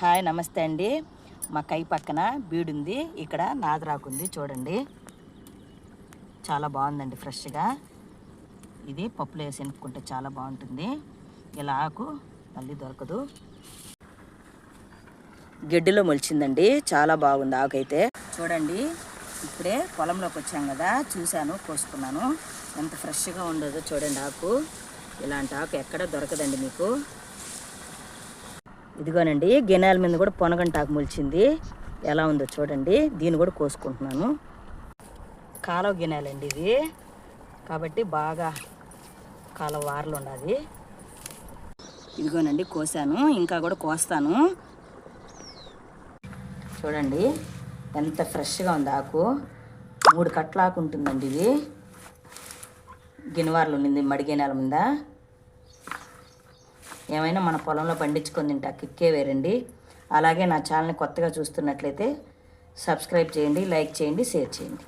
Hi నమస్తే అండి. మా కై పక్కన బీడుంది. ఇక్కడ నాదరాకుంది చూడండి. చాలా బాగుందండి ఫ్రెష్గా. ఇది పప్పులో వేసి ఎనుక్కుంటే చాలా బాగుంటుంది. ఇలా ఆకు మళ్ళీ దొరకదు. గడ్డిలో మొలిచిందండి. చాలా బాగుంది ఆకు అయితే చూడండి ఇప్పుడే పొలంలోకి వచ్చాం కదా. చూశాను కోసుకున్నాను. ఎంత ఫ్రెష్గా ఉండదో చూడండి ఆకు. ఇలాంటి ఆకు ఎక్కడ దొరకదండి మీకు. ఇదిగోనండి గిన్నెల మీద కూడా పొనగంటాకు మొలిచింది. ఎలా ఉందో చూడండి దీన్ని కూడా కోసుకుంటున్నాను. కాలువ గిన్నెలండి ఇది. కాబట్టి బాగా కాలువ వారలు ఉండాలి. ఇదిగోనండి కోసాను ఇంకా కూడా కోస్తాను. చూడండి ఎంత ఫ్రెష్గా ఉంది ఆకు. మూడు కట్ల ఆకు ఉంటుందండి ఇది. గిన్నెవారలు ఉండింది మడిగినాల నెల మీద. ఏమైనా మన పొలంలో పండించుకొని తింటా కిక్కే వేరండి. అలాగే నా ఛానల్ని కొత్తగా చూస్తున్నట్లయితే సబ్స్క్రైబ్ చేయండి లైక్ చేయండి షేర్ చేయండి.